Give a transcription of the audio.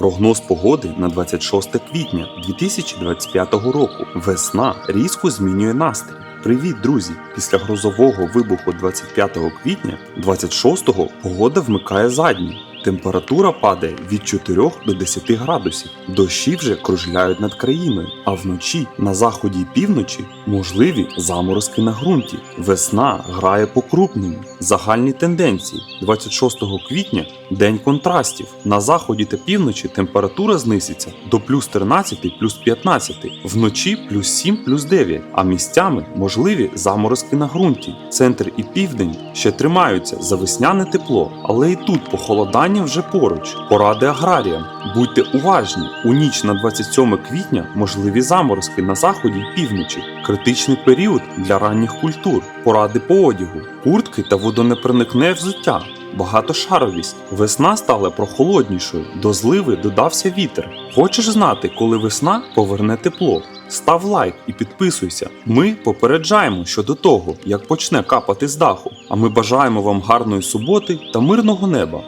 Прогноз погоди на 26 квітня 2025 року. Весна різко змінює настрій. Привіт, друзі! Після грозового вибуху 25 квітня 26-го погода вмикає задню. Температура падає від 4 до 10 градусів. Дощі вже кружляють над країною, а вночі на заході і півночі можливі заморозки на ґрунті. Весна грає по крупному. Загальні тенденції 26 квітня день контрастів. На заході та півночі температура знизиться до плюс 13, плюс 15, вночі плюс 7, плюс 9, а місцями можливі заморозки на ґрунті. Центр і південь ще тримаються за весняне тепло, але і тут похолодання вже поруч. Поради аграріям. Будьте уважні. У ніч на 27 квітня можливі заморозки на заході і півночі. Критичний період для ранніх культур. Поради по одягу, куртки та водонепроникне взуття. Багатошаровість. Весна стала прохолоднішою, до зливи додався вітер. Хочеш знати, коли весна поверне тепло? Став лайк і підписуйся. Ми попереджаємо щодо того, як почне капати з даху. А ми бажаємо вам гарної суботи та мирного неба.